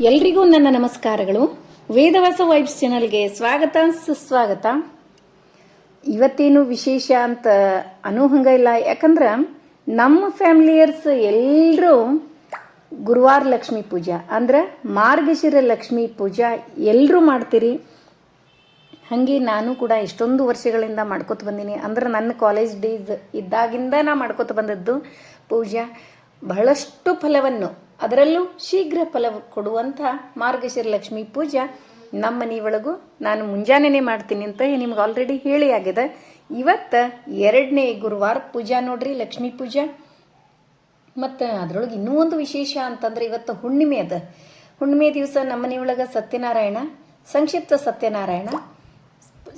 ಎಲ್ರಿಗೂ ನನ್ನ ನಮಸ್ಕಾರಗಳು. ವೇದವಾಸ ವೈಬ್ಸ್ ಚಾನಲ್ಗೆ ಸ್ವಾಗತ, ಸುಸ್ವಾಗತ. ಇವತ್ತೇನು ವಿಶೇಷ ಅಂತ ಅನ್ನೋ ಹಂಗ ಇಲ್ಲ. ಯಾಕಂದ್ರೆ ನಮ್ಮ ಫ್ಯಾಮಿಲಿಯರ್ಸ್ ಎಲ್ಲರೂ ಗುರುವಾರ ಲಕ್ಷ್ಮಿ ಪೂಜಾ, ಅಂದ್ರೆ ಮಾರ್ಗಶಿರ ಲಕ್ಷ್ಮಿ ಪೂಜಾ ಎಲ್ಲರೂ ಮಾಡ್ತೀರಿ. ಹಾಗೆ ನಾನು ಕೂಡ ಇಷ್ಟೊಂದು ವರ್ಷಗಳಿಂದ ಮಾಡ್ಕೋತ ಬಂದೀನಿ. ಅಂದ್ರೆ ನನ್ನ ಕಾಲೇಜ್ ಡೇಸ್ ಇದ್ದಾಗಿಂದ ನಾ ಮಾಡ್ಕೋತ ಬಂದದ್ದು ಪೂಜಾ. ಬಹಳಷ್ಟು ಫಲವನ್ನು ಅದರಲ್ಲೂ ಶೀಘ್ರ ಫಲ ಕೊಡುವಂಥ ಮಾರ್ಗಶಿರ ಲಕ್ಷ್ಮಿ ಪೂಜಾ ನಮ್ಮ ಮನೆಯೊಳಗೂ ನಾನು ಮುಂಜಾನೆನೇ ಮಾಡ್ತೀನಿ ಅಂತ ನಿಮ್ಗೆ ಆಲ್ರೆಡಿ ಹೇಳಿ ಆಗಿದೆ. ಇವತ್ತು ಎರಡನೇ ಗುರುವಾರ ಪೂಜಾ ನೋಡ್ರಿ, ಲಕ್ಷ್ಮೀ ಪೂಜಾ. ಮತ್ತು ಅದರೊಳಗೆ ಇನ್ನೂ ಒಂದು ವಿಶೇಷ ಅಂತಂದ್ರೆ ಇವತ್ತು ಹುಣ್ಣಿಮೆ ಅದ. ಹುಣ್ಣಿಮೆ ದಿವಸ ನಮ್ಮ ಮನೆಯೊಳಗೆ ಸತ್ಯನಾರಾಯಣ, ಸಂಕ್ಷಿಪ್ತ ಸತ್ಯನಾರಾಯಣ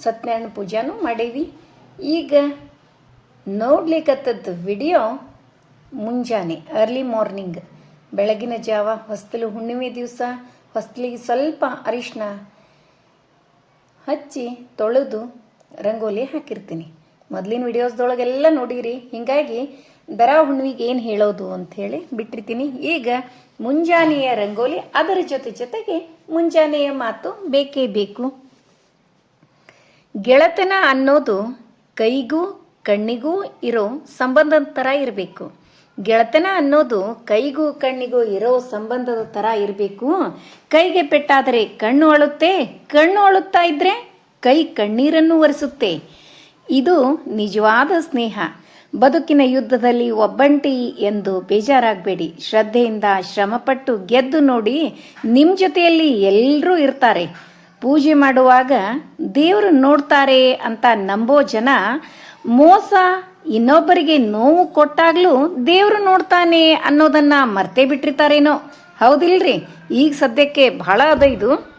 ಸತ್ಯನಾರಾಯಣ ಪೂಜಾನು ಮಾಡೇವಿ. ಈಗ ನೋಡ್ಲಿಕ್ಕತ್ತದ್ದು ವಿಡಿಯೋ ಮುಂಜಾನೆ ಅರ್ಲಿ ಮಾರ್ನಿಂಗ್ ಬೆಳಗಿನ ಜಾವ ಹೊಸ್ತಲು ಹುಣ್ಣಿಮೆ ದಿವಸ ಹೊಸ್ತಲಿಗೆ ಸ್ವಲ್ಪ ಅರಿಶಿನ ಹಚ್ಚಿ ತೊಳೆದು ರಂಗೋಲಿ ಹಾಕಿರ್ತೀನಿ. ಮೊದಲಿನ ವಿಡಿಯೋಸ್ದೊಳಗೆಲ್ಲ ನೋಡಿರಿ, ಹಿಂಗಾಗಿ ದರ ಹುಣ್ಣಿಗೆ ಏನು ಹೇಳೋದು ಅಂಥೇಳಿ ಬಿಟ್ಟಿರ್ತೀನಿ. ಈಗ ಮುಂಜಾನೆಯ ರಂಗೋಲಿ ಅದರ ಜೊತೆ ಜೊತೆಗೆ ಮುಂಜಾನೆಯ ಮಾತು ಬೇಕೇ ಬೇಕು. ಗೆಳತನ ಅನ್ನೋದು ಕೈಗೂ ಕಣ್ಣಿಗೂ ಇರೋ ಸಂಬಂಧದ ಥರ ಇರಬೇಕು. ಗೆಳತನ ಅನ್ನೋದು ಕೈಗೂ ಕಣ್ಣಿಗೂ ಇರೋ ಸಂಬಂಧದ ಥರ ಇರಬೇಕು. ಕೈಗೆ ಪೆಟ್ಟಾದರೆ ಕಣ್ಣು ಅಳುತ್ತೆ, ಕಣ್ಣು ಅಳುತ್ತಾ ಇದ್ರೆ ಕೈ ಕಣ್ಣೀರನ್ನು ಒರೆಸುತ್ತೆ. ಇದು ನಿಜವಾದ ಸ್ನೇಹ. ಬದುಕಿನ ಯುದ್ಧದಲ್ಲಿ ಒಬ್ಬಂಟಿ ಎಂದು ಬೇಜಾರಾಗಬೇಡಿ. ಶ್ರದ್ಧೆಯಿಂದ ಶ್ರಮಪಟ್ಟು ಗೆದ್ದು ನೋಡಿ ನಿಮ್ಮ ಜೊತೆಯಲ್ಲಿ ಎಲ್ಲರೂ ಇರ್ತಾರೆ. ಪೂಜೆ ಮಾಡುವಾಗ ದೇವರು ನೋಡ್ತಾರೆ ಅಂತ ನಂಬೋ ಜನ ಮೋಸ ಇನ್ನೊಬ್ಬರಿಗೆ ನೋವು ಕೊಟ್ಟಾಗ್ಲೂ ದೇವರು ನೋಡ್ತಾನೆ ಅನ್ನೋದನ್ನ ಮರ್ತೇ ಬಿಟ್ಟಿರ್ತಾರೇನೋ. ಹೌದಿಲ್ರಿ? ಈಗ ಸದ್ಯಕ್ಕೆ ಬಹಳ ಅದ ಇದು.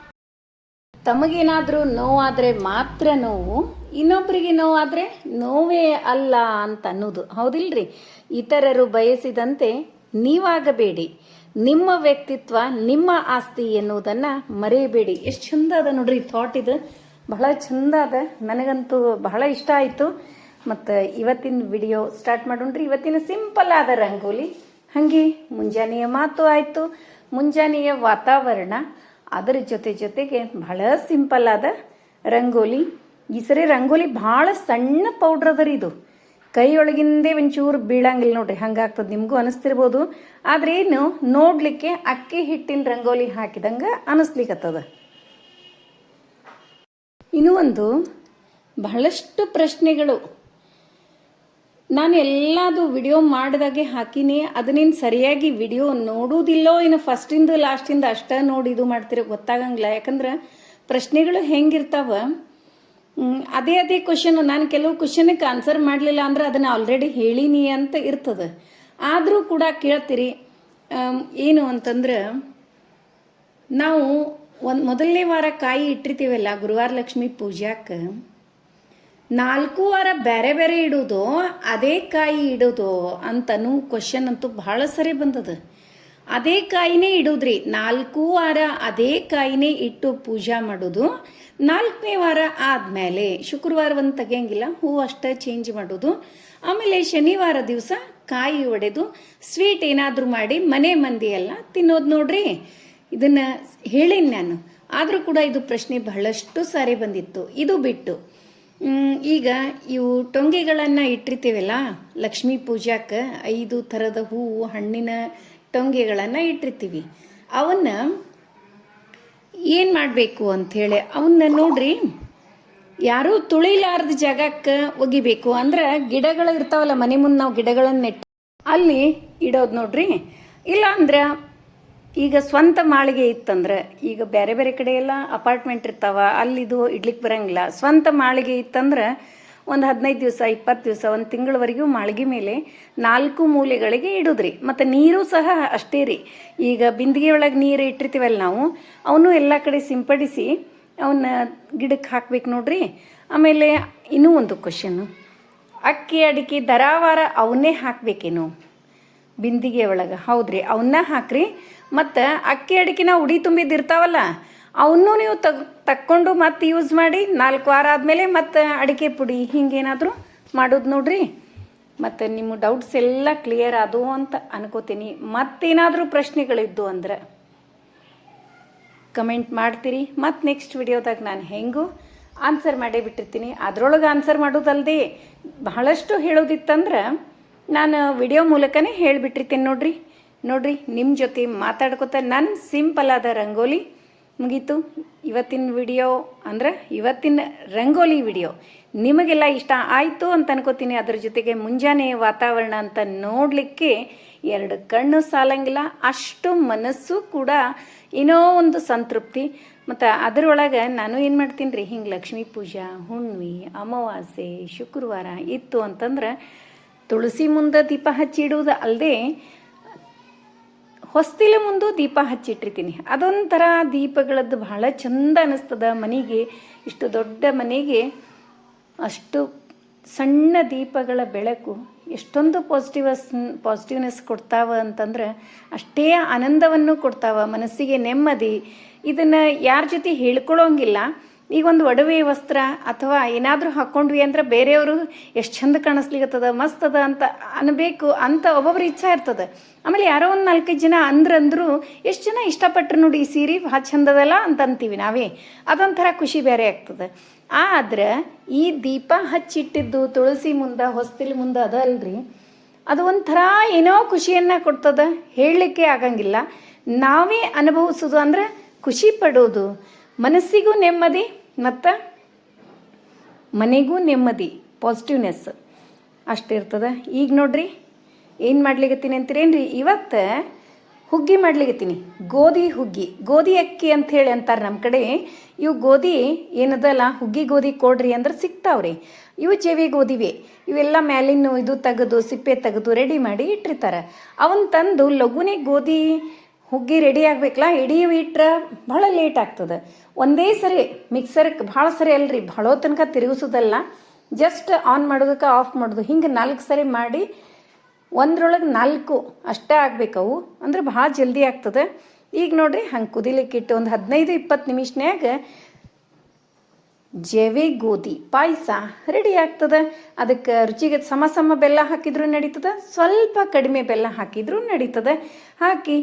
ತಮಗೇನಾದ್ರೂ ನೋವಾದ್ರೆ ಮಾತ್ರ ನೋವು ಇನ್ನೊಬ್ಬರಿಗೆ ನೋವಾದ್ರೆ ನೋವೇ ಅಲ್ಲ ಅಂತ ಅನ್ನೋದು ಹೌದಿಲ್ರಿ? ಇತರರು ಬಯಸಿದಂತೆ ನೀವಾಗಬೇಡಿ. ನಿಮ್ಮ ವ್ಯಕ್ತಿತ್ವ, ನಿಮ್ಮ ಆಸ್ತಿ ಎನ್ನುವುದನ್ನ ಮರೆಯಬೇಡಿ. ಎಷ್ಟು ಚಂದ ಅದ ನೋಡ್ರಿ ಥಾಟ್ ಇದು. ಬಹಳ ಚಂದ ಅದ. ನನಗಂತೂ ಬಹಳ ಇಷ್ಟ ಆಯಿತು. ಮತ್ತು ಇವತ್ತಿನ ವಿಡಿಯೋ ಸ್ಟಾರ್ಟ್ ಮಾಡೋಣ್ರಿ. ಇವತ್ತಿನ ಸಿಂಪಲ್ ಆದ ರಂಗೋಲಿ. ಹಾಗೆ ಮುಂಜಾನೆಯ ಮಾತು ಆಯಿತು. ಮುಂಜಾನೆಯ ವಾತಾವರಣ. ಅದರ ಜೊತೆ ಜೊತೆಗೆ ಬಹಳ ಸಿಂಪಲ್ ಆದ ರಂಗೋಲಿ. ಈ ಸರಿ ರಂಗೋಲಿ ಭಾಳ ಸಣ್ಣ ಪೌಡ್ರ್ ಅದ ರೀ ಇದು. ಕೈಯೊಳಗಿಂದೇ ಒಂಚೂರು ಬೀಳಂಗಿಲ್ಲ ನೋಡ್ರಿ ಹಂಗಾಗ್ತದೆ ನಿಮಗೂ ಅನಿಸ್ತಿರ್ಬೋದು. ಆದ್ರೆ ಏನು ನೋಡ್ಲಿಕ್ಕೆ ಅಕ್ಕಿ ಹಿಟ್ಟಿನ ರಂಗೋಲಿ ಹಾಕಿದಂಗೆ ಅನಿಸ್ಲಿಕ್ಕತ್ತದ ಇನ್ನೂ ಒಂದು ಬಹಳಷ್ಟು ಪ್ರಶ್ನೆಗಳು. ನಾನು ಎಲ್ಲದು ವಿಡಿಯೋ ಮಾಡಿದಾಗೆ ಹಾಕಿನಿ, ಅದನ್ನೇನು ಸರಿಯಾಗಿ ವಿಡಿಯೋ ನೋಡುವುದಿಲ್ಲೋ ಇನ್ನು ಫಸ್ಟಿಂದ ಲಾಸ್ಟಿಂದ ಅಷ್ಟೇ ನೋಡಿ ಇದು ಮಾಡ್ತೀರಿ ಗೊತ್ತಾಗಂಗಿಲ್ಲ. ಯಾಕಂದ್ರೆ ಪ್ರಶ್ನೆಗಳು ಹೆಂಗಿರ್ತಾವ? ಅದೇ ಅದೇ ಕ್ವಶನ್ ನಾನು ಕೆಲವು ಕ್ವಶನ್ಗೆ ಆನ್ಸರ್ ಮಾಡಲಿಲ್ಲ ಅಂದ್ರೆ ಅದನ್ನು ಆಲ್ರೆಡಿ ಹೇಳೀನಿ ಅಂತ ಇರ್ತದೆ. ಆದರೂ ಕೂಡ ಕೇಳ್ತೀರಿ ಏನು ಅಂತಂದ್ರೆ ನಾವು ಒಂದು ಮೊದಲನೇ ವಾರ ಕಾಯಿ ಇಟ್ಟಿರ್ತೀವಲ್ಲ ಗುರುವಾರ ಲಕ್ಷ್ಮಿ ಪೂಜಾಕ್ಕೆ ನಾಲ್ಕು ವಾರ ಬೇರೆ ಬೇರೆ ಇಡೋದು, ಅದೇ ಕಾಯಿ ಇಡೋದು ಅಂತನೂ ಕ್ವಶನ್ ಅಂತೂ ಬಹಳ ಸರಿ ಬಂದದ. ಅದೇ ಕಾಯಿನೇ ಇಡೋದ್ರಿ ನಾಲ್ಕು ವಾರ ಅದೇ ಕಾಯಿನೇ ಇಟ್ಟು ಪೂಜಾ ಮಾಡೋದು, ನಾಲ್ಕನೇ ವಾರ ಆದಮೇಲೆ ಶುಕ್ರವಾರ ಒಂದು ತೆಗಿಯಂಗಿಲ್ಲ, ಹೂ ಅಷ್ಟೇ ಚೇಂಜ್ ಮಾಡೋದು, ಆಮೇಲೆ ಶನಿವಾರ ದಿವಸ ಕಾಯಿ ಒಡೆದು ಸ್ವೀಟ್ ಏನಾದರೂ ಮಾಡಿ ಮನೆ ಮಂದಿ ಎಲ್ಲ ತಿನ್ನೋದು ನೋಡ್ರಿ. ಇದನ್ನ ಹೇಳಿನಿ ನಾನು. ಆದರೂ ಕೂಡ ಇದು ಪ್ರಶ್ನೆ ಬಹಳಷ್ಟು ಸಾರಿ ಬಂದಿತ್ತು. ಇದು ಬಿಟ್ಟು ಈಗ ಇವು ಟೊಂಗೆಗಳನ್ನು ಇಟ್ಟಿರ್ತೀವಲ್ಲ, ಲಕ್ಷ್ಮೀ ಪೂಜಾಕ್ಕೆ ಐದು ಥರದ ಹೂವು, ಹಣ್ಣಿನ ಟೊಂಗೆಗಳನ್ನು ಇಟ್ಟಿರ್ತೀವಿ. ಅವನ್ನ ಏನು ಮಾಡಬೇಕು ಅಂಥೇಳಿ ಅವನ್ನ ನೋಡ್ರಿ, ಯಾರೂ ತುಳಿಲಾರ್ದ ಜಾಗಕ್ಕೆ ಒಗಿಬೇಕು. ಅಂದ್ರೆ ಗಿಡಗಳು ಇರ್ತಾವಲ್ಲ, ಮನೆ ಮುಂದೆ ನಾವು ಗಿಡಗಳನ್ನು ನೆಟ್ಟು ಅಲ್ಲಿ ಇಡೋದು ನೋಡ್ರಿ. ಇಲ್ಲ ಅಂದ್ರೆ ಈಗ ಸ್ವಂತ ಮಾಳಿಗೆ ಇತ್ತಂದ್ರೆ ಈಗ ಬೇರೆ ಬೇರೆ ಕಡೆ ಎಲ್ಲ ಅಪಾರ್ಟ್ಮೆಂಟ್ ಇರ್ತಾವ, ಅಲ್ಲಿದು ಇಡ್ಲಿಕ್ಕೆ ಬರಂಗಿಲ್ಲ. ಸ್ವಂತ ಮಾಳಿಗೆ ಇತ್ತಂದ್ರೆ ಒಂದು ಹದಿನೈದು ದಿವಸ, ಇಪ್ಪತ್ತು ದಿವಸ, ಒಂದು ತಿಂಗಳವರೆಗೂ ಮಾಳಿಗೆ ಮೇಲೆ ನಾಲ್ಕು ಮೂಲೆಗಳಿಗೆ ಇಡೋದ್ರಿ. ಮತ್ತು ನೀರು ಸಹ ಅಷ್ಟೇ ರೀ. ಈಗ ಬಿಂದಿಗೆ ಒಳಗೆ ನೀರು ಇಟ್ಟಿರ್ತೀವಲ್ಲ ನಾವು, ಅವನು ಎಲ್ಲ ಕಡೆ ಸಿಂಪಡಿಸಿ ಅವನ್ನ ಗಿಡಕ್ಕೆ ಹಾಕ್ಬೇಕು ನೋಡ್ರಿ. ಆಮೇಲೆ ಇನ್ನೂ ಒಂದು ಕ್ವಶನ್ನು ಅಕ್ಕಿ ಅಡಿಕೆ ದರಾವಾರ ಅವನ್ನೇ ಹಾಕ್ಬೇಕೇನು? ಬಿಂದಿಗೆ ಒಳಗೆ. ಹೌದ್ರಿ ಅವನ್ನ ಹಾಕ್ರಿ. ಮತ್ತು ಅಕ್ಕಿ ಅಡಿಕಿನ ಉಡಿ ತುಂಬಿದ್ದಿರ್ತಾವಲ್ಲ ಅವನ್ನೂ ನೀವು ತಗ್, ತಕ್ಕೊಂಡು ಮತ್ತೆ ಯೂಸ್ ಮಾಡಿ, ನಾಲ್ಕು ವಾರ ಆದಮೇಲೆ ಮತ್ತು ಅಡಿಕೆ ಪುಡಿ ಹಿಂಗೇನಾದರೂ ಮಾಡೋದು ನೋಡ್ರಿ. ಮತ್ತು ನಿಮ್ಮ ಡೌಟ್ಸ್ ಎಲ್ಲ ಕ್ಲಿಯರ್ ಆದವು ಅಂತ ಅನ್ಕೋತೀನಿ. ಮತ್ತೇನಾದರೂ ಪ್ರಶ್ನೆಗಳಿದ್ದು ಅಂದ್ರೆ ಕಮೆಂಟ್ ಮಾಡ್ತೀರಿ. ಮತ್ತು ನೆಕ್ಸ್ಟ್ ವಿಡಿಯೋದಾಗ ನಾನು ಹೆಂಗೂ ಆನ್ಸರ್ ಮಾಡೇ ಬಿಟ್ಟಿರ್ತೀನಿ. ಅದರೊಳಗೆ ಆನ್ಸರ್ ಮಾಡೋದಲ್ಲದೆ ಬಹಳಷ್ಟು ಹೇಳೋದಿತ್ತಂದ್ರೆ ನಾನು ವಿಡಿಯೋ ಮೂಲಕನೇ ಹೇಳಿಬಿಟ್ಟಿರ್ತೀನಿ ನೋಡ್ರಿ. ನೋಡ್ರಿ ನಿಮ್ಮ ಜೊತೆ ಮಾತಾಡ್ಕೊತ ನನ್ನ ಸಿಂಪಲ್ ಆದ ರಂಗೋಲಿ ಮುಗೀತು. ಇವತ್ತಿನ ವಿಡಿಯೋ ಅಂದ್ರೆ ಇವತ್ತಿನ ರಂಗೋಲಿ ವಿಡಿಯೋ. ನಿಮಗೆಲ್ಲ ಇಷ್ಟ ಆಯಿತು ಅಂತ ಅನ್ಕೋತೀನಿ. ಅದ್ರ ಜೊತೆಗೆ ಮುಂಜಾನೆ ವಾತಾವರಣ ಅಂತ ನೋಡಲಿಕ್ಕೆ ಎರಡು ಕಣ್ಣು ಸಾಲಂಗಿಲ್ಲ, ಅಷ್ಟು ಮನಸ್ಸು ಕೂಡ ಏನೋ ಒಂದು ಸಂತೃಪ್ತಿ. ಮತ್ತು ಅದರೊಳಗೆ ನಾನು ಏನು ಮಾಡ್ತೀನಿ ರೀ ಹಿಂಗೆ ಲಕ್ಷ್ಮೀ ಪೂಜಾ, ಹುಣ್ಣಿಮೆ, ಅಮಾವಾಸ್ಯೆ, ಶುಕ್ರವಾರ ಇತ್ತು ಅಂತಂದ್ರೆ ತುಳಸಿ ಮುಂದೆ ದೀಪ ಹಚ್ಚಿಡುವುದು ಅಲ್ಲದೆ ಹೊಸ್ತಿಲ ಮುಂದೆ ದೀಪ ಹಚ್ಚಿಟ್ಟಿರ್ತೀನಿ. ಅದೊಂಥರ ದೀಪಗಳದ್ದು ಬಹಳ ಚಂದ ಅನ್ನಿಸ್ತದ ಮನೆಗೆ ಇಷ್ಟು ದೊಡ್ಡ ಮನೆಗೆ ಅಷ್ಟು ಸಣ್ಣ ದೀಪಗಳ ಬೆಳಕು ಎಷ್ಟೊಂದು ಪಾಸಿಟಿವಸ್ ಪಾಸಿಟಿವ್ನೆಸ್ ಕೊಡ್ತಾವ ಅಂತಂದ್ರೆ ಅಷ್ಟೇ ಆನಂದವನ್ನು ಕೊಡ್ತಾವ. ಮನಸ್ಸಿಗೆ ನೆಮ್ಮದಿ. ಇದನ್ನು ಯಾರ ಜೊತೆ ಹೇಳ್ಕೊಳ್ಳೋಂಗಿಲ್ಲ ಈಗ ಒಂದು ಒಡವೆ ವಸ್ತ್ರ ಅಥವಾ ಏನಾದರೂ ಹಾಕ್ಕೊಂಡ್ವಿ ಅಂದ್ರೆ ಬೇರೆಯವರು ಎಷ್ಟು ಚಂದ ಕಾಣಿಸ್ಲಿಕ್ಕತ್ತದ ಮಸ್ತ್ ಅದ ಅಂತ ಅನ್ಬೇಕು ಅಂತ ಒಬ್ಬೊಬ್ರು ಇಚ್ಛಾ ಇರ್ತದೆ. ಆಮೇಲೆ ಯಾರೋ ಒಂದು ನಾಲ್ಕೈದು ಜನ ಅಂದ್ರಂದ್ರು ಎಷ್ಟು ಜನ ಇಷ್ಟಪಟ್ಟರು ನೋಡಿ ಈ ಸೀರೆ ಭಾಳ ಚಂದದಲ್ಲ ಅಂತ ಅಂತೀವಿ ನಾವೇ. ಅದೊಂಥರ ಖುಷಿ ಬೇರೆ ಆಗ್ತದೆ. ಆದ್ರೆ ಈ ದೀಪ ಹಚ್ಚಿಟ್ಟಿದ್ದು ತುಳಸಿ ಮುಂದೆ, ಹೊಸ್ತಿಲ್ ಮುಂದೆ ಅದ ಅಲ್ರಿ ಅದು ಒಂಥರ ಏನೋ ಖುಷಿಯನ್ನ ಕೊಡ್ತದ. ಹೇಳಲಿಕ್ಕೆ ಆಗಂಗಿಲ್ಲ. ನಾವೇ ಅನುಭವಿಸೋದು ಅಂದ್ರೆ ಖುಷಿ ಪಡೋದು. ಮನಸ್ಸಿಗೂ ನೆಮ್ಮದಿ ಮತ್ತು ಮನೆಗೂ ನೆಮ್ಮದಿ ಪಾಸಿಟಿವ್ನೆಸ್ ಅಷ್ಟಿರ್ತದ ಈಗ ನೋಡ್ರಿ, ಏನು ಮಾಡ್ಲಿಕತ್ತೀನಿ ಅಂತೀರೇನ್ರಿ? ಇವತ್ತು ಹುಗ್ಗಿ ಮಾಡ್ಲಿಕತ್ತೀನಿ. ಗೋಧಿ ಹುಗ್ಗಿ, ಗೋಧಿ ಅಕ್ಕಿ ಅಂತ ಹೇಳಿ ಅಂತಾರೆ ನಮ್ಮ ಕಡೆ. ಇವು ಗೋಧಿ ಏನದಲ್ಲ, ಹುಗ್ಗಿ ಗೋಧಿ ಕೊಡ್ರಿ ಅಂದ್ರೆ ಸಿಗ್ತಾವ್ರಿ. ಇವು ಜೇವಿ ಗೋಧಿವೆ. ಇವೆಲ್ಲ ಮ್ಯಾಲಿನ ಇದು ತೆಗೆದು, ಸಿಪ್ಪೆ ತೆಗೆದು ರೆಡಿ ಮಾಡಿ ಇಟ್ಟಿರ್ತಾರೆ. ಅವನ್ ತಂದು ಲಘುನೇ ಗೋಧಿ ಹುಗ್ಗಿ ರೆಡಿ ಆಗ್ಬೇಕಲ್ಲ? ಇಡೀ ಇಟ್ರೆ ಭಾಳ ಲೇಟ್ ಆಗ್ತದೆ. ಒಂದೇ ಸರಿ ಮಿಕ್ಸರ್ಗೆ ಭಾಳ ಸರಿ ಅಲ್ರಿ, ಭಾಳೋ ತನಕ ತಿರುಗಿಸೋದಲ್ಲ. ಜಸ್ಟ್ ಆನ್ ಮಾಡೋದಕ್ಕೆ ಆಫ್ ಮಾಡೋದು. ಹಿಂಗೆ ನಾಲ್ಕು ಸರಿ ಮಾಡಿ ಒಂದ್ರೊಳಗೆ ನಾಲ್ಕು ಅಷ್ಟೇ ಆಗಬೇಕವು ಅಂದ್ರೆ ಭಾಳ ಜಲ್ದಿ ಆಗ್ತದೆ. ಈಗ ನೋಡ್ರಿ ಹಂಗೆ ಕುದಿಲಿಕ್ಕೆ ಇಟ್ಟು ಒಂದು ಹದಿನೈದು ಇಪ್ಪತ್ತು ನಿಮಿಷನ್ಯಾಗ ಜವೆ, ಗೋಧಿ, ಪಾಯಸ ರೆಡಿ ಆಗ್ತದೆ. ಅದಕ್ಕೆ ರುಚಿಗೆ ಸಮ ಸಮ ಬೆಲ್ಲ ಹಾಕಿದ್ರೂ ನಡೀತದೆ. ಸ್ವಲ್ಪ ಕಡಿಮೆ ಬೆಲ್ಲ ಹಾಕಿದ್ರೂ ನಡೀತದೆ. ಹಾಕಿ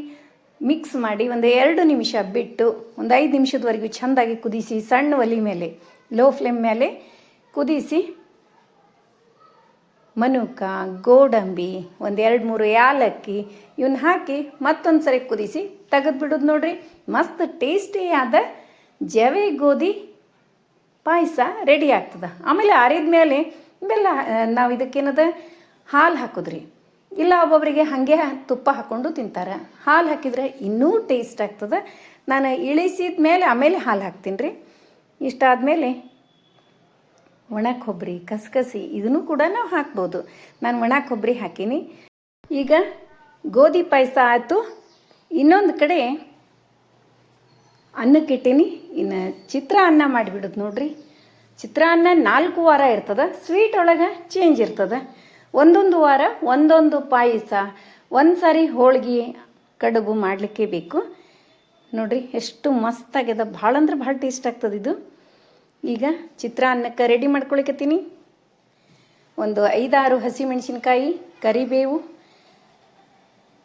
ಮಿಕ್ಸ್ ಮಾಡಿ ಒಂದು ಎರಡು ನಿಮಿಷ ಬಿಟ್ಟು ಒಂದು ಐದು ನಿಮಿಷದವರೆಗೂ ಚೆಂದಾಗಿ ಕುದಿಸಿ ಸಣ್ಣ ಒಲಿ ಮೇಲೆ ಲೋ ಫ್ಲೇಮ್ ಮೇಲೆ ಕುದಿಸಿ ಮನುಕ, ಗೋಡಂಬಿ, ಒಂದು ಎರಡು ಮೂರು ಯಾಲಕ್ಕಿ ಇವನ್ನ ಹಾಕಿ ಮತ್ತೊಂದು ಸರಿ ಕುದಿಸಿ ತೆಗೆದು ಬಿಡೋದು ನೋಡ್ರಿ. ಮಸ್ತ್ ಟೇಸ್ಟಿಯಾದ ಜವೆ ಗೋಧಿ ಪಾಯಸ ರೆಡಿ ಆಗ್ತದೆ. ಆಮೇಲೆ ಆರಿದ ಮೇಲೆ ಬೆಲ್ಲ, ನಾವು ಇದಕ್ಕೇನದ ಹಾಲು ಹಾಕೋದ್ರಿ. ಇಲ್ಲ, ಒಬ್ಬೊಬ್ಬರಿಗೆ ಹಾಗೆ ತುಪ್ಪ ಹಾಕ್ಕೊಂಡು ತಿಂತಾರೆ. ಹಾಲು ಹಾಕಿದರೆ ಇನ್ನೂ ಟೇಸ್ಟ್ ಆಗ್ತದೆ. ನಾನು ಇಳಿಸಿದ ಮೇಲೆ ಆಮೇಲೆ ಹಾಲು ಹಾಕ್ತೀನಿ ರೀ ಇಷ್ಟಾದಮೇಲೆ ಒಣ ಕೊಬ್ಬರಿ, ಕಸಕಸಿ, ಇದನ್ನು ಕೂಡ ನಾವು ಹಾಕ್ಬೋದು. ನಾನು ಒಣ ಕೊಬ್ಬರಿ ಹಾಕೀನಿ. ಈಗ ಗೋಧಿ ಪಾಯಸ ಆಯಿತು. ಇನ್ನೊಂದು ಕಡೆ ಅನ್ನಕ್ಕಿಟ್ಟೀನಿ ಇನ್ನು ಚಿತ್ರಾನ್ನ ಮಾಡಿಬಿಡೋದು ನೋಡ್ರಿ. ಚಿತ್ರಾನ್ನ ನಾಲ್ಕು ವಾರ ಇರ್ತದೆ. ಸ್ವೀಟ್ ಒಳಗೆ ಚೇಂಜ್ ಇರ್ತದೆ. ಒಂದೊಂದು ವಾರ, ಒಂದೊಂದು ಪಾಯಸ ಒಂದು ಸಾರಿ ಹೋಳ್ಗೆ ಕಡುಬು ಮಾಡಲಿಕ್ಕೆ ಬೇಕು. ನೋಡಿರಿ, ಎಷ್ಟು ಮಸ್ತಾಗ್ಯದ ಭಾಳ ಅಂದ್ರೆ ಭಾಳ ಟೇಸ್ಟ್ ಆಗ್ತದೆ ಇದು. ಈಗ ಚಿತ್ರಾನ್ನಕ್ಕೆ ರೆಡಿ ಮಾಡ್ಕೊಳಿಕತ್ತೀನಿ. ಒಂದು ಐದಾರು ಹಸಿಮೆಣಸಿನ್ಕಾಯಿ, ಕರಿಬೇವು,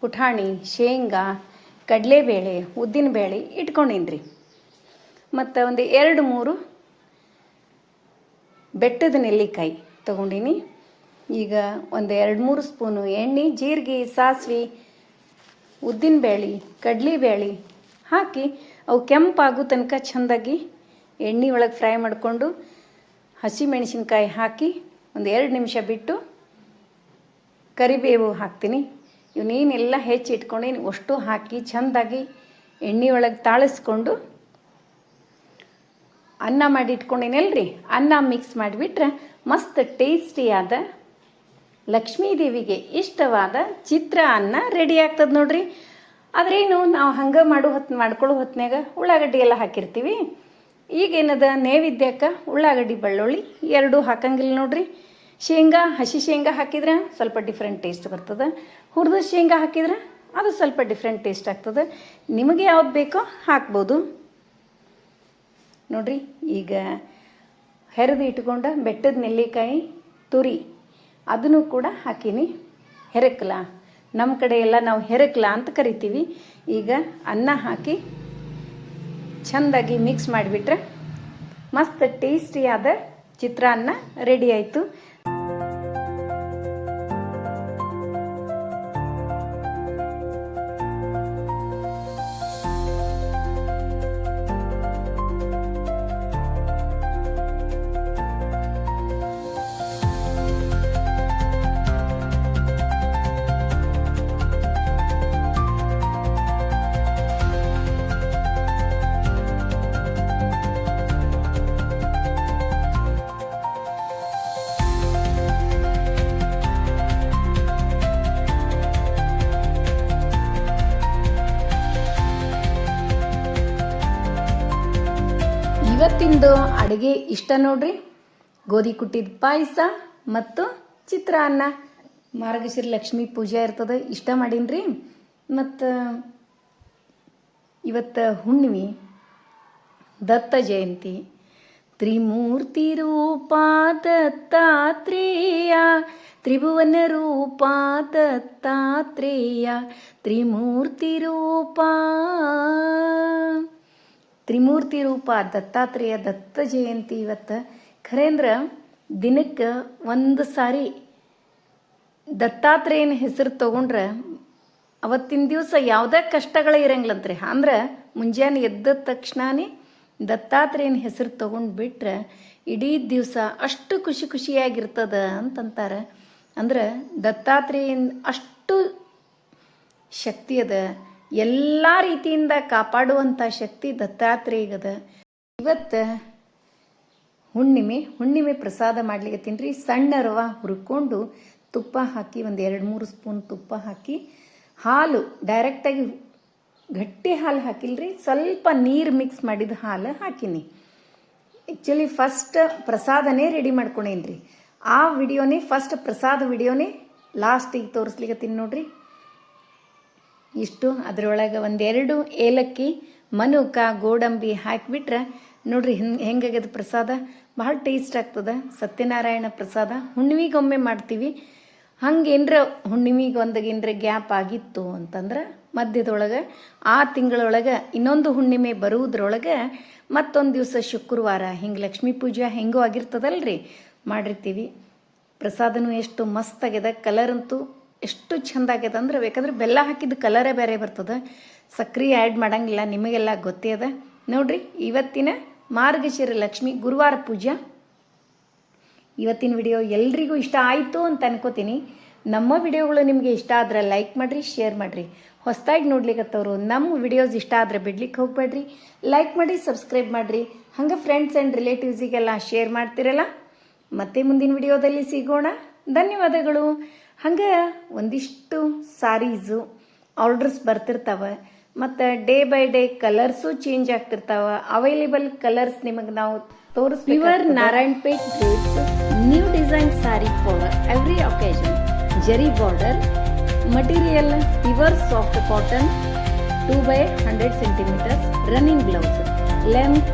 ಪುಟಾಣಿ, ಶೇಂಗಾ, ಕಡಲೆಬೇಳೆ, ಉದ್ದಿನಬೇಳೆ ಇಟ್ಕೊಂಡಿನ್ರಿ. ಮತ್ತು ಒಂದು ಎರಡು ಮೂರು ಬೆಟ್ಟದ ನೆಲ್ಲಿಕಾಯಿ ತೊಗೊಂಡೀನಿ. ಈಗ ಒಂದು ಎರಡು ಮೂರು ಸ್ಪೂನು ಎಣ್ಣೆ, ಜೀರಿಗೆ, ಸಾಸಿವೆ ಉದ್ದಿನಬೇಳೆ ಕಡಲೆಬೇಳೆ ಹಾಕಿ ಅವು ಕೆಂಪಾಗೋ ತನಕ ಚೆಂದಾಗಿ ಎಣ್ಣೆ ಒಳಗೆ ಫ್ರೈ ಮಾಡಿಕೊಂಡು ಹಸಿ ಮೆಣಸಿನ್ಕಾಯಿ ಹಾಕಿ ಒಂದು ಎರಡು ನಿಮಿಷ ಬಿಟ್ಟು ಕರಿಬೇವು ಹಾಕ್ತೀನಿ. ಇವನೇನೆಲ್ಲ ಹೆಚ್ಚಿ ಇಟ್ಕೊಂಡು ಅಷ್ಟು ಹಾಕಿ ಚೆಂದಾಗಿ ಎಣ್ಣೆ ಒಳಗೆ ತಾಳಿಸ್ಕೊಂಡು ಅನ್ನ ಮಾಡಿ ಇಟ್ಕೊಂಡೇನಲ್ರಿ ಅನ್ನ ಮಿಕ್ಸ್ ಮಾಡಿಬಿಟ್ರೆ ಮಸ್ತ್ ಟೇಸ್ಟಿಯಾದ ಲಕ್ಷ್ಮೀ ದೇವಿಗೆ ಇಷ್ಟವಾದ ಚಿತ್ರ ಅನ್ನ ರೆಡಿ ಆಗ್ತದೆ ನೋಡ್ರಿ. ಆದ್ರೇನು ನಾವು ಹಂಗೆ ಮಾಡೋ ಹೊತ್ತು ಮಾಡ್ಕೊಳ್ಳೋ ಹೊತ್ನ್ಯಾಗ ಉಳ್ಳಾಗಡ್ಡಿ ಎಲ್ಲ ಹಾಕಿರ್ತೀವಿ. ಈಗೇನದ ನೈವೇದ್ಯಕ್ಕೆ ಉಳ್ಳಾಗಡ್ಡಿ ಬೆಳ್ಳುಳ್ಳಿ ಎರಡೂ ಹಾಕಂಗಿಲ್ಲ ನೋಡ್ರಿ. ಶೇಂಗಾ, ಹಸಿ ಶೇಂಗಾ ಹಾಕಿದ್ರೆ ಸ್ವಲ್ಪ ಡಿಫ್ರೆಂಟ್ ಟೇಸ್ಟ್ ಬರ್ತದೆ. ಹುರಿದ ಶೇಂಗಾ ಹಾಕಿದ್ರೆ ಅದು ಸ್ವಲ್ಪ ಡಿಫ್ರೆಂಟ್ ಟೇಸ್ಟ್ ಆಗ್ತದೆ. ನಿಮಗೆ ಯಾವ್ದು ಬೇಕೋ ಹಾಕ್ಬೋದು. ನೋಡ್ರಿ, ಈಗ ಹೆರೆದು ಇಟ್ಕೊಂಡ ಬೆಟ್ಟದ ನೆಲ್ಲಿಕಾಯಿ ತುರಿ. ಅದನ್ನು ಕೂಡ ಹಾಕೀನಿ. ಹೆರಕ್ಲ. ನಮ್ಮ ಕಡೆ ಎಲ್ಲ ನಾವು ಹೆರಕ್ಲ ಅಂತ ಕರಿತೀವಿ. ಈಗ ಅನ್ನ ಹಾಕಿ ಚೆಂದಾಗಿ ಮಿಕ್ಸ್ ಮಾಡಿಬಿಟ್ರೆ ಮಸ್ತ್ ಟೇಸ್ಟಿಯಾದ ಚಿತ್ರಾನ್ನ ರೆಡಿ ಆಯಿತು. ಇವತ್ತಿಂದು ಅಡುಗೆ ಇಷ್ಟ ನೋಡ್ರಿ. ಗೋಧಿ ಕುಟ್ಟಿದ ಪಾಯಸ ಮತ್ತು ಚಿತ್ರಾನ್ನ. ಮಾರ್ಗಶಿರ ಲಕ್ಷ್ಮಿ ಪೂಜೆ ಇರ್ತದೆ, ಇಷ್ಟ ಮಾಡೀನ್ರಿ. ಮತ್ತು ಇವತ್ತು ಹುಣ್ಣಿಮೆ, ದತ್ತ ಜಯಂತಿ. ತ್ರಿಮೂರ್ತಿ ರೂಪ ದತ್ತಾತ್ರೇಯ, ತ್ರಿಭುವನ ರೂಪ ದತ್ತಾತ್ರೇಯ, ತ್ರಿಮೂರ್ತಿ ರೂಪ. ತ್ರಿಮೂರ್ತಿ ರೂಪ ದತ್ತಾತ್ರೇಯ ದತ್ತ ಜಯಂತಿ ಇವತ್ತು. ಖರೇಂದ್ರ, ದಿನಕ್ಕೆ ಒಂದು ಸಾರಿ ದತ್ತಾತ್ರೇಯನ ಹೆಸರು ತಗೊಂಡ್ರೆ ಅವತ್ತಿನ ದಿವಸ ಯಾವುದೇ ಕಷ್ಟಗಳೇ ಇರಂಗಿಲ್ಲಂತ್ರಿ. ಅಂದ್ರೆ ಮುಂಜಾನೆ ಎದ್ದ ತಕ್ಷಣನೇ ದತ್ತಾತ್ರೇಯನ ಹೆಸರು ತಗೊಂಡು ಬಿಟ್ರೆ ಇಡೀ ದಿವಸ ಅಷ್ಟು ಖುಷಿ ಖುಷಿಯಾಗಿರ್ತದ ಅಂತಂತಾರೆ. ಅಂದ್ರೆ ದತ್ತಾತ್ರೇಯನ್ ಅಷ್ಟು ಶಕ್ತಿ ಅದ. ಎಲ್ಲ ರೀತಿಯಿಂದ ಕಾಪಾಡುವಂಥ ಶಕ್ತಿ ದತ್ತಾತ್ರೇಯಗದ. ಇವತ್ತು ಹುಣ್ಣಿಮೆ ಹುಣ್ಣಿಮೆ ಪ್ರಸಾದ ಮಾಡ್ಲಿಕ್ಕೆ ತಿನ್ರಿ. ಸಣ್ಣ ರವ ಹುರ್ಕೊಂಡು ತುಪ್ಪ ಹಾಕಿ ಒಂದು ಎರಡು ಮೂರು ಸ್ಪೂನ್ ತುಪ್ಪ ಹಾಕಿ ಹಾಲು ಡೈರೆಕ್ಟಾಗಿ ಗಟ್ಟಿ ಹಾಲು ಹಾಕಿಲ್ರಿ. ಸ್ವಲ್ಪ ನೀರು ಮಿಕ್ಸ್ ಮಾಡಿದ ಹಾಲು ಹಾಕಿನಿ. ಆ್ಯಕ್ಚುಲಿ ಫಸ್ಟ್ ಪ್ರಸಾದನೇ ರೆಡಿ ಮಾಡ್ಕೊಂಡೇನ್ರಿ ಆ ವಿಡಿಯೋನೇ ಫಸ್ಟ್ ಪ್ರಸಾದ ವಿಡಿಯೋನೇ ಲಾಸ್ಟಿಗೆ ತೋರಿಸ್ಲಿಕ್ಕೆ ನೋಡ್ರಿ. ಇಷ್ಟು. ಅದರೊಳಗೆ ಒಂದೆರಡು ಏಲಕ್ಕಿ, ಮನುಕ, ಗೋಡಂಬಿ ಹಾಕಿಬಿಟ್ರೆ ನೋಡ್ರಿ ಹಿಂಗೆ ಹೆಂಗಾಗ್ಯದ ಪ್ರಸಾದ. ಭಾಳ ಟೇಸ್ಟ್ ಆಗ್ತದೆ. ಸತ್ಯನಾರಾಯಣ ಪ್ರಸಾದ. ಹುಣ್ಣಿಮೆಗೊಮ್ಮೆ ಮಾಡ್ತೀವಿ. ಹಂಗೇನ್ರ ಹುಣ್ಣಿಮೆಗೆ ಏನರ ಗ್ಯಾಪ್ ಆಗಿತ್ತು ಅಂತಂದ್ರೆ ಮಧ್ಯದೊಳಗೆ, ಆ ತಿಂಗಳೊಳಗೆ ಇನ್ನೊಂದು ಹುಣ್ಣಿಮೆ ಬರುವುದ್ರೊಳಗೆ ಮತ್ತೊಂದು ದಿವಸ ಶುಕ್ರವಾರ ಹಿಂಗೆ ಲಕ್ಷ್ಮೀ ಪೂಜೆ ಹೆಂಗೂ ಆಗಿರ್ತದಲ್ರಿ. ಮಾಡಿರ್ತೀವಿ. ಪ್ರಸಾದನೂ ಎಷ್ಟು ಮಸ್ತ್ ಆಗ್ಯದ ಕಲರ್ ಅಂತೂ ಎಷ್ಟು ಚಂದ ಆಗ್ಯದ ಅಂದ್ರೆ ಬೇಕಾದ್ರೆ ಬೆಲ್ಲ ಹಾಕಿದ ಕಲರೇ ಬೇರೆ ಬರ್ತದೆ. ಸಕ್ರೆ ಆ್ಯಡ್ ಮಾಡಂಗಿಲ್ಲ, ನಿಮಗೆಲ್ಲ ಗೊತ್ತೇ ಅದ. ನೋಡ್ರಿ, ಇವತ್ತಿನ ಮಾರ್ಗಶಿರ ಲಕ್ಷ್ಮಿ ಗುರುವಾರ ಪೂಜಾ. ಇವತ್ತಿನ ವಿಡಿಯೋ ಎಲ್ರಿಗೂ ಇಷ್ಟ ಆಯಿತು ಅಂತ ಅನ್ಕೋತೀನಿ. ನಮ್ಮ ವಿಡಿಯೋಗಳು ನಿಮಗೆ ಇಷ್ಟ ಆದ್ರೆ ಲೈಕ್ ಮಾಡಿರಿ ಶೇರ್ ಮಾಡಿರಿ. ಹೊಸದಾಗಿ ನೋಡ್ಲಿಕ್ಕತ್ತವರು ನಮ್ಮ ವಿಡಿಯೋಸ್ ಇಷ್ಟ ಆದರೆ ಬಿಡ್ಲಿಕ್ಕೆ ಹೋಗ್ಬೇಡ್ರಿ. ಲೈಕ್ ಮಾಡಿ ಸಬ್ಸ್ಕ್ರೈಬ್ ಮಾಡಿರಿ. ಹಂಗೆ ಫ್ರೆಂಡ್ಸ್ ಆ್ಯಂಡ್ ರಿಲೇಟಿವ್ಸಿಗೆಲ್ಲ ಶೇರ್ ಮಾಡ್ತಿರಲ್ಲ. ಮತ್ತೆ ಮುಂದಿನ ವಿಡಿಯೋದಲ್ಲಿ ಸಿಗೋಣ. ಧನ್ಯವಾದಗಳು. ಹಂಗೆ ಒಂದಿಷ್ಟು ಸಾರೀಸು ಆರ್ಡರ್ಸ್ ಬರ್ತಿರ್ತಾವೆ, ಮತ್ತು day by day colours change ಆಗ್ತಿರ್ತಾವೆ. Available colours ನಿಮಗೆ ನಾವು ತೋರಿಸ್ pure Narayanpet drapes new design sari for every occasion zari border material pure soft cotton two by hundred centimetres running blouse length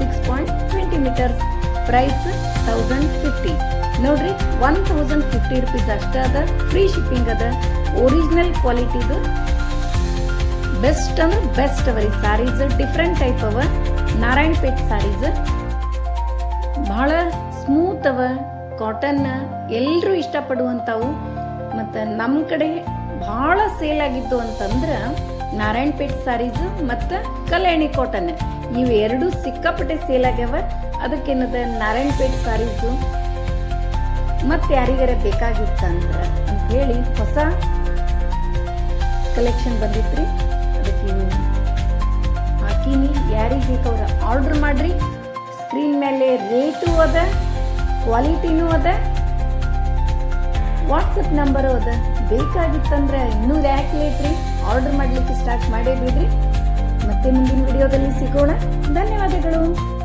six point twenty metres price thousand fifty ನೋಡ್ರಿ one thousand fifty rupees ಅಷ್ಟೇ ಅದ free shipping ಅದ original ಕ್ವಾಲಿಟಿದು best ಅಂದ್ರೆ best ಅವರಿ sarees different type ಅವ, ನಾರಾಯಣಪೇಟ್ ಸಾರೀಸ್ ಬಹಳ smooth ಅವ ಕಾಟನ್ ಎಲ್ಲರೂ ಇಷ್ಟಪಡುವಂಥವು. ಮತ್ತು ನಮ್ಮ ಕಡೆ ಭಾಳ ಸೇಲ್ ಆಗಿದ್ದು ಅಂತಂದ್ರೆ ನಾರಾಯಣಪೇಟ್ ಸಾರೀಸ್ ಮತ್ತು ಕಲ್ಯಾಣಿ ಕಾಟನ್ ಇವು ಎರಡೂ ಸಿಕ್ಕಾಪಟ್ಟೆ ಸೇಲ್ ಆಗ್ಯಾವ. ಅದಕ್ಕೇನದ, ನಾರಾಯಣಪೇಟ್ ಸಾರೀಸು ಮತ್ತೆ ಯಾರಿಗಾರ ಬೇಕಾಗಿತ್ತಂದ್ರೆ ಅಂತ ಹೇಳಿ ಹೊಸ ಕಲೆಕ್ಷನ್ ಬಂದಿತ್ರಿ. ಅದಕ್ಕೆ ಹಾಕೀನಿ. ಯಾರಿಗೆ ಬೇಕವ್ರ ಆರ್ಡರ್ ಮಾಡ್ರಿ. ಸ್ಕ್ರೀನ್ ಮೇಲೆ ರೇಟು ಅದ ಕ್ವಾಲಿಟಿನೂ ಅದ ವಾಟ್ಸಪ್ ನಂಬರು ಅದ. ಬೇಕಾಗಿತ್ತಂದ್ರೆ ಇನ್ನೂ ಯಾಕೆ ಲೇಟ್ರಿ ಆರ್ಡರ್ ಮಾಡ್ಲಿಕ್ಕೆ ಸ್ಟಾರ್ಟ್ ಮಾಡೇ ಬಿಡ್ರಿ. ಮತ್ತೆ ಮುಂದಿನ ವಿಡಿಯೋದಲ್ಲಿ ಸಿಗೋಣ. ಧನ್ಯವಾದಗಳು.